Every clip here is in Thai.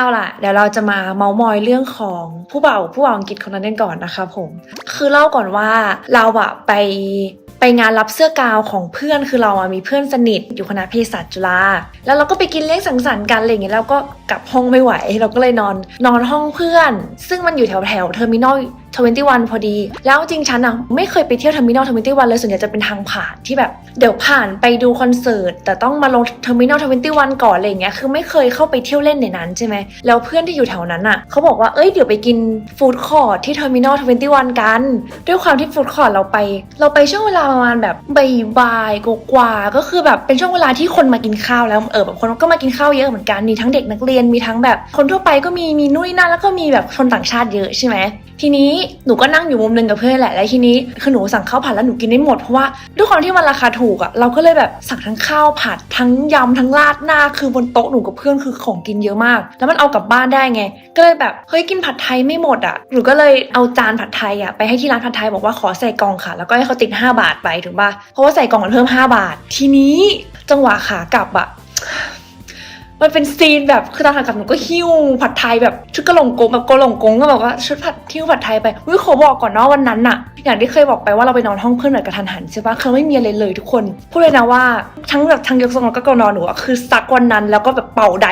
เอาล่ะ เดี๋ยวเราจะมาเมามอยเรื่องของผู้เบ่าวผู้เบ่าวอังกฤษคนนั้นกันก่อนนะคะผม คือเล่าก่อนว่าเราอะไปไปงานรับเสื้อกาวของเพื่อนคือเราอะมีเพื่อนสนิทอยู่คณะเภสัชจุฬาแล้วเราก็ไปกินเลี้ยงสังสรรค์กันอะไรอย่างเงี้ยแล้วก็กลับห้องไม่ไหว เราก็เลยนอนนอนห้องเพื่อน ซึ่งมันอยู่แถวแถวเทอร์มินอล ทเวนตี้วันพอดี แล้วจริงฉันอะไม่เคยไปเที่ยวเทอร์มินอลทเวนตี้วันเลยส่วนใหญ่จะเป็นทางผ่านที่แบบ เดี๋ยวผ่านไปดูคอนเสิร์ตแต่ต้องมาลงเทอร์มินอลทเวนตี้วันก่อนอะไรอย่างเงี้ยคือไม่เคยเข้าไปเที่ยวเล่นในนั้นใช่ไหมแล้วเพื่อนที่อยู่แถวนั้นอะเขาบอกว่าเอ้ยเดี๋ยวไปกินฟู้ดคอร์ทที่เทอร์มินอลทเวนตี้วันกัน ด้วยความที่ฟู้ดคอร์ทเราไป เราไปช่วงเวลาประมาณแบบบ่ายๆกว่าก็คือแบบเป็นช่วงเวลาที่คนมากินข้าวแล้วเออแบบคนก็มากินข้าวเยอะเหมือนกันมีทั้งเด็กนักเรียนมีทั้งแบบ คนทั่วไปก็มีมีนุ่ยนั่นแล้วก็มีแบบคนต่างชาติเยอะใช่ไหม ทีนี้หนูก็นั่งอยู่มุมนึงกับเพื่อนแหละแล้วทีนี้คือหนูสั่งข้าวผัดแล้วหนูกินได้หมดเพราะว่าด้วยความที่มันราคาถูกอะเราก็เลยแบบสั่งทั้งข้าวผัดทั้งยำทั้งราดหน้าคือบนโต๊ะหนูกับเพื่อนคือของกินเยอะมาก แล้วมันเอากลับบ้านได้ไง ก็เลยแบบเฮ้ยกินผัดไทยไม่หมดอะหนูก็เลยเอาจานผัดไทยอะไปให้ที่ร้านผัดไทยบอกว่าขอใส่กล่องค่ะ แล้วก็ให้เขาติด 5 บาทไปถึงป่ะเพราะว่าใส่กล่องมันเพิ่ม 5 บาท ทีนี้จังหวะขากลับอะ มันเป็นซีนแบบคือตอนหันกลับหนูก็หิ้วผัดไทยแบบชุดกระหลงกงแบบกระหลงกงก็แบบว่าชุดผัดหิ้วผัดไทยไปวิขอบอกก่อนเนาะวันนั้นอะอย่างที่เคยบอกไปว่าเราไปนอนห้องเพื่อนแบบกระทันหันใช่ปะคือไม่มีอะไรเลยทุกคนพูดเลยนะว่าทั้งแบบทั้งยกทรงแล้วก็กนอนหนูอะคือซักวันนั้นแล้วก็แบบเป่าใด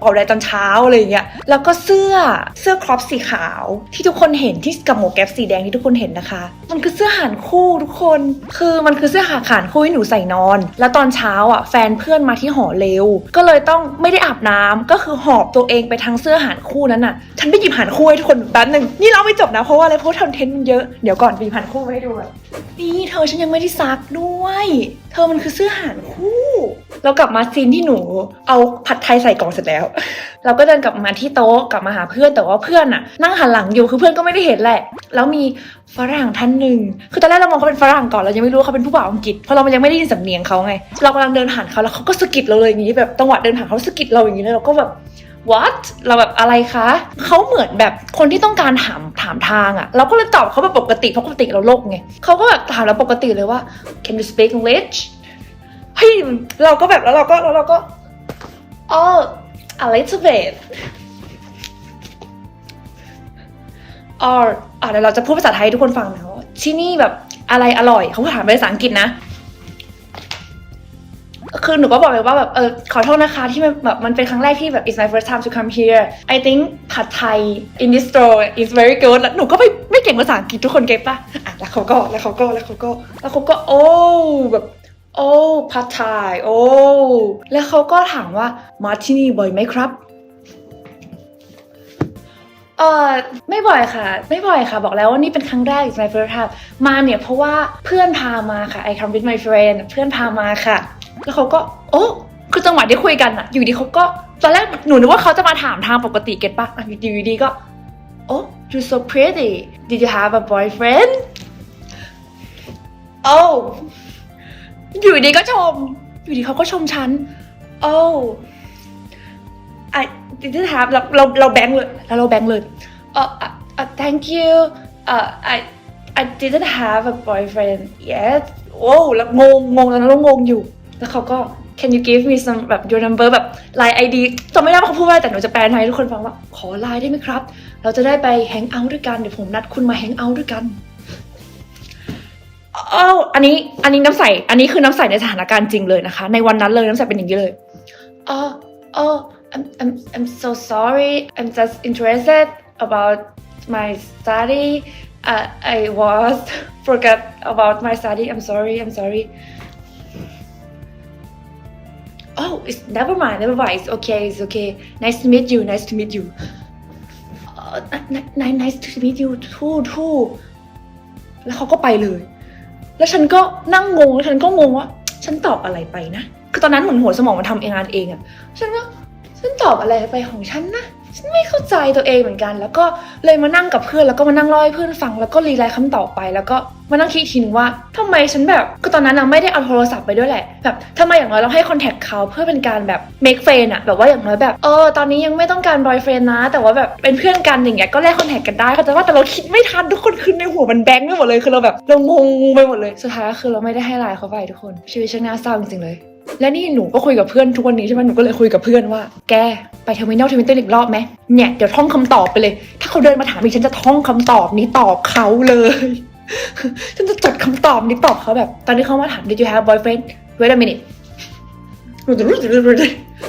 เป่าใดตอนเช้าอะไรเงี้ย แล้วก็เสื้อเสื้อครอปสีขาวที่ทุกคนเห็นที่กับหมวกแก๊ปสีแดงที่ทุกคนเห็นนะคะ มันคือเสื้อหานคู่ทุกคน คือมันคือเสื้อหาขานคู่ให้หนูใส่นอน แล้วตอนเช้าอะแฟนเพื่อนมาที่หอเร็ว ก็เลยต้องไม่ได้อาบน้ำก็คือหอบตัวเองไปทั้งเสื้อหานคู่นั้นอะ ฉันไปหยิบหานคู่ให้ทุกคนแป๊บหนึ่งนี่เราไม่จบนะเพราะว่าอะไรเพราะทำเทนต์มันเยอะ เดี๋ยวก่อนไปหยิบหานคู่มาให้ดู นี่เธอฉันยังไม่ได้ซักด้วย เธอมันคือเสื้อหานคู่ เรากลับมาซีนที่หนู เอาผัดไทยใส่กล่องเสร็จแล้ว เราก็เดินกลับมาที่โต๊ะกลับมาหาเพื่อนแต่ว่าเพื่อนอะนั่งหันหลังอยู่คือเพื่อนก็ไม่ได้เห็นแหละ แล้วมีฝรั่งท่านหนึ่งคือตอนแรกเรามองเขาเป็นฝรั่งก่อนเรายังไม่รู้ว่าเขาเป็นผู้บ่าวอังกฤษเพราะเรายังไม่ได้ยินสำเนียงเขาไง เรากำลังเดินผ่านเขาแล้วเขาก็สะกิดเราเลยอย่างนี้แบบจังหวะเดินผ่านเขาสะกิดเราอย่างนี้เลยเราก็แบบ what เราแบบอะไรคะเขาเหมือนแบบคนที่ต้องการถามถามทางอะเราก็เลยตอบเขาแบบปกติเพราะปกติเราโลกไงเขาก็แบบถามเราปกติเลยว่า can you speak English เฮ้ยเราก็แบบแล้วเราก็แล้วเราก็ oh a little bit or อะเดี๋ยวเราจะพูดภาษาไทยทุกคนฟังนะว่าที่นี่แบบอะไรอร่อย เขาถามเป็นภาษาอังกฤษนะ คือหนูก็บอกเลยว่าแบบเออขอโทษนะคะที่มันแบบมันเป็นครั้งแรกที่แบบ it's my first time to come here I think ผัดไทย in this store is very good แล้วหนูก็ไม่ไม่เก่งภาษาอังกฤษทุกคนเก็ตปะอะแล้วเขาก็แล้วเขาก็แล้วเขาก็แล้วเขาก็โอ้แบบโอ้ผัดไทยโอ้แล้วเขาก็ถามว่ามาที่นี่บ่อยไหมครับเออไม่บ่อยค่ะ ไม่บ่อยค่ะ บอกแล้วว่านี่เป็นครั้งแรก it's my first time มาเนี่ยเพราะว่าเพื่อนพามาค่ะ I come with my friend เพื่อนพามาค่ะ แล้วเขาก็ โอ้คือจังหวะที่คุยกันอะอยู่ดีเขาก็ตอนแรกหนูนึกว่าเขาจะมาถามทางปกติเก็ตปะอะอยู่ดีๆก็โอ้ you so pretty did you have a boyfriend oh อยู่ดีก็ชม อยู่ดีเขาก็ชมฉัน oh I didn't have เราเราเราแบงค์เลยแล้วเราแบงค์เลยเออ uh, thank you uh, I I didn't have a boyfriend yet โอ้แล้วงงงงตอนนั้นเรางงอยู่ แล้วเขาก็ can you give me some แบบ your number แบบ line ID จำไม่ได้ว่าเขาพูดว่าอะไรแต่หนูจะแปลให้ทุกคนฟังว่า ขอไลน์ได้ไหมครับ เราจะได้ไปแฮงเอาท์ด้วยกัน เดี๋ยวผมนัดคุณมาแฮงเอาท์ด้วยกันอ้าอันนี้ อันนี้น้ำใส อันนี้คือน้ำใสในสถานการณ์จริงเลยนะคะ ในวันนั้นเลยน้ำใสเป็นอย่างนี้เลยอ๋ออ๋อ I'm I'm I'm so sorry I'm just interested about my study uh, I was forgot about my study I'm sorry I'm sorry it's never mind never mind it's okay it's okay nice to meet you nice to meet you uh, ni- ni- nice to meet you too too แล้วเขาก็ไปเลย แล้วฉันก็นั่งงงแล้วฉันก็งงว่า ฉันตอบอะไรไปนะ คือตอนนั้นเหมือนหัวสมองมันทำเองงานเองอะฉันก็ฉันตอบอะไรไปของฉันนะ ฉันไม่เข้าใจตัวเองเหมือนกัน แล้วก็เลยมานั่งกับเพื่อนแล้วก็มานั่งเล่าให้เพื่อนฟังแล้วก็รีไลน์คำตอบไป แล้วก็มานั่งคิดทีนึงว่าทำไมฉันแบบก็ตอนนั้นนะไม่ได้เอาโทรศัพท์ไปด้วยแหละแบบทำไมอย่างน้อยเราให้คอนแทคเขาเพื่อเป็นการแบบ make friend อะแบบว่าอย่างน้อยแบบเออตอนนี้ยังไม่ต้องการ boyfriend นะ แต่ว่าแบบเป็นเพื่อนกันอย่างเงี้ยก็แลกคอนแทคกันได้เขาใจว่าแต่เราคิดไม่ทันทุกคนคือในหัวมันแบงค์ไปหมดเลยคือเราแบบเรางงไปหมดเลยสุดท้ายก็คือเราไม่ได้ให้ไลน์เขาไปทุกคนชีวิตช่างน่าเศร้าจริงๆเลย และนี่หนูก็คุยกับเพื่อนทุกวันนี้ใช่ไหมหนูก็เลยคุยกับเพื่อนว่า แกไปเทอร์มินอลเทอร์มินเตอร์อีกรอบไหมเนี่ยเดี๋ยวท่องคำตอบไปเลย ถ้าเขาเดินมาถามอีกฉันจะท่องคำตอบนี้ตอบเขาเลย ฉันจะจดคำตอบนี้ตอบเขาแบบ ตอนที่เขามาถาม did you have boyfriend wait a minute หนูจะรู้สึก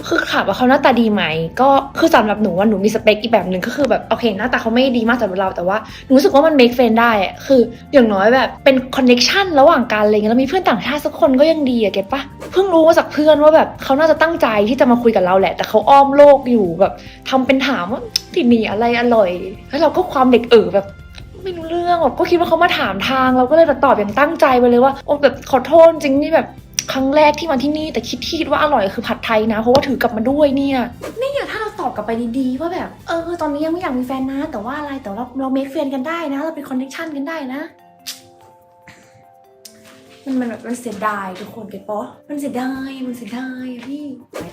คือถามว่าเขาหน้าตาดีไหม ก็คือสำหรับหนูว่าหนูมีสเปคอีกแบบหนึ่งก็คือแบบโอเคหน้าตาเขาไม่ดีมากสำหรับเราแต่ว่าหนูรู้สึกว่ามัน make friend ได้อะคืออย่างน้อยแบบเป็น connection ระหว่างกันอะไรเงี้ยแล้วมีเพื่อนต่างชาติสักคนก็ยังดีอะเก็ตปะเพิ่งรู้มาจากเพื่อนว่าแบบเขาน่าจะตั้งใจที่จะมาคุยกับเราแหละ แต่เขาอ้อมโลกอยู่แบบทำเป็นถามว่าที่นี่อะไรอร่อยแล้วเราก็ความเด็กเออแบบไม่รู้เรื่องแบบก็คิดว่าเขามาถามทางเราก็เลยแบบตอบอย่างตั้งใจไปเลยว่าโอ้แบบขอโทษจริงนี่แบบ ครั้งแรกที่มาที่นี่แต่คิดคิดว่าอร่อยคือผัดไทยนะ เพราะว่าถือกลับมาด้วยเนี่ยนี่อะถ้าเราตอบกลับไปดีๆว่าแบบเออตอนนี้ยังไม่อยากมีแฟนนะ แต่ว่าอะไรแต่เราเราเมคเฟนกันได้นะ เราเป็นคอนเนคชันกันได้นะมันมันแบบมันเสียดายทุกคนเก็ตปะมันเสียดายมันเสียดายพี่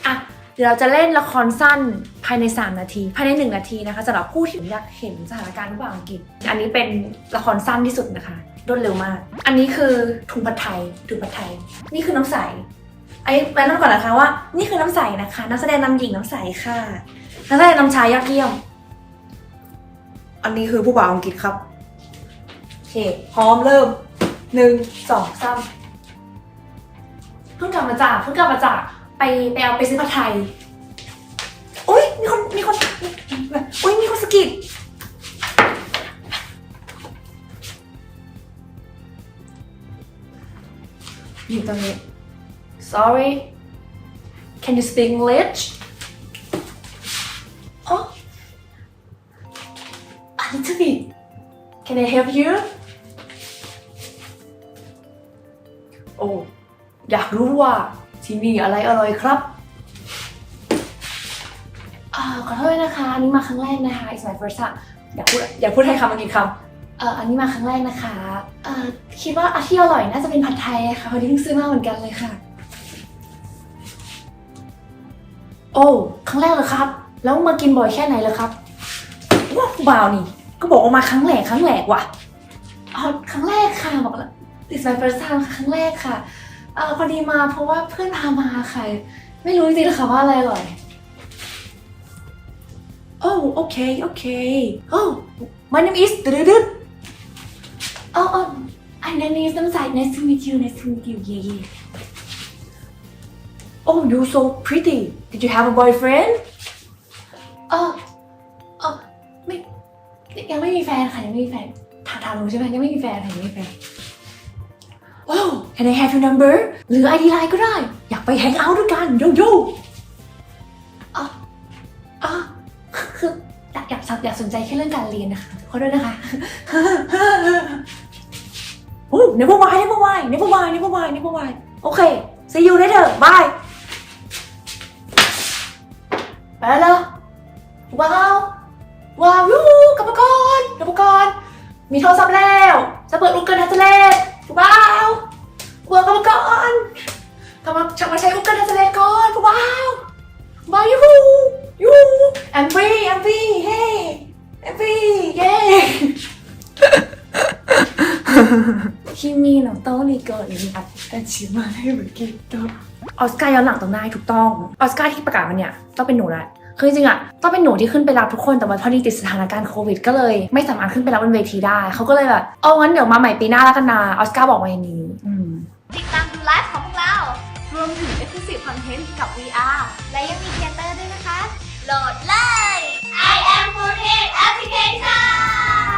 อะเดี๋ยวเราจะเล่นละครสั้นภายใน 3 นาที ภายใน 1 นาทีนะคะสำหรับผู้ที่อยากเห็นสถานการณ์ระหว่างอังกฤษ อันนี้เป็นละครสั้นที่สุดนะคะ รวดเร็วมาก อันนี้คือถุงผัดไทยถุงผัดไทย นี่คือน้ำใสไอ้แนะนำก่อนนะคะว่า นี่คือน้ำใสนะคะ นักแสดงนำหญิงน้ำใสค่ะ นักแสดงนำชายยอดเยี่ยม อันนี้คือผู้บ่าวอังกฤษครับ โอเค พร้อมเริ่มหนึ่งสองสามเพิ่งกลับมาจากเพิ่งกลับมาจากไปไปเอาไปซื้อผัดไทย อุ้ยมีคนมีคนอุ้ยมีคนสะกิด อยู่ตรงนี้ sorry can you speak English อ๋อ a little bit can I help you โอ้อยากรู้ว่าที่นี่อะไรอร่อยครับอ่าขอโทษนะคะ อันนี้มาครั้งแรกนะคะ it's my first time อย่าพูดอย่าพูดให้คำอังกฤษคำ เอ่ออันนี้มาครั้งแรกนะคะเอ่อคิดว่าอาที่อร่อยน่าจะเป็นผัดไทยค่ะพอดีเพิ่งซื้อมาเหมือนกันเลยค่ะ โอ้ครั้งแรกเลยครับ แล้วมากินบ่อยแค่ไหนเลยครับว้าวบ่าวนี่ ก็บอกว่ามาครั้งแรกครั้งแรกว่ะอ๋อครั้งแรกค่ะบอกแล้ว it's my first time ค่ะครั้งแรกค่ะเอ่อพอดีมาเพราะว่าเพื่อนพามาค่ะ ไม่รู้จริงๆนะคะว่าอะไรอร่อย Oh, okay, okay. Oh, my name is Dudut. Oh, oh, and then is Namsai. Nice to meet you. Nice to meet you. Yeah, yeah. Oh, you're so pretty. Did you have a boyfriend? เออเออไม่ยังไม่มีแฟนค่ะยังไม่มีแฟนถามถามหนูใช่ไหมยังไม่มีแฟนค่ะยังไม่มีแฟน Wow can I have your number หรือ ID ไลน์ก็ได้ อยากไปแฮงเอาท์ด้วยกันโยโย่อะอะคืออยากอยากอยากสนใจแค่เรื่องการเรียนนะคะขอโทษนะคะ Ooh, never mind, never mind, never mind, never mind, never mind. Okay, see you later. Bye. ไปแล้วว้าวว้าวยูกลับมาก่อนกับมกรณ์มีโทรศัพท์แล้วจะเปิดอุกเกิลทัชเลสว้าวว้าวกลับมกรณ์กลัมาฉัมาใช้อุกเกิลทัชเลสก่อนว้าวว้าวยูยูแอมฟี่แอมฟี่เฮ้แอมฟี่เย้ 君の虜になったしまえばきっとออสการ์ย้อนหลังต้องได้ถูกต้อง ออสการ์ที่ประกาศมันเนี่ยต้องเป็นหนูแหละคือจริงๆอะต้องเป็นหนูที่ขึ้นไปรับทุกคนแต่ว่าพอดีติดสถานการณ์โควิด ก็เลย ไม่สามารถขึ้นไปรับบนเวทีได้ เขาก็เลยแบบเอางั้นเดี๋ยวมาใหม่ปีหน้าแล้วกันนะออสการ์บอกมาอย่างนี้ อืม ติดตามดูไลฟ์ของพวกเรา รวมถึง Exclusive Content กับ VR และยังมีเทเตอร์ด้วยนะคะ โหลดเลย I am f o o d Application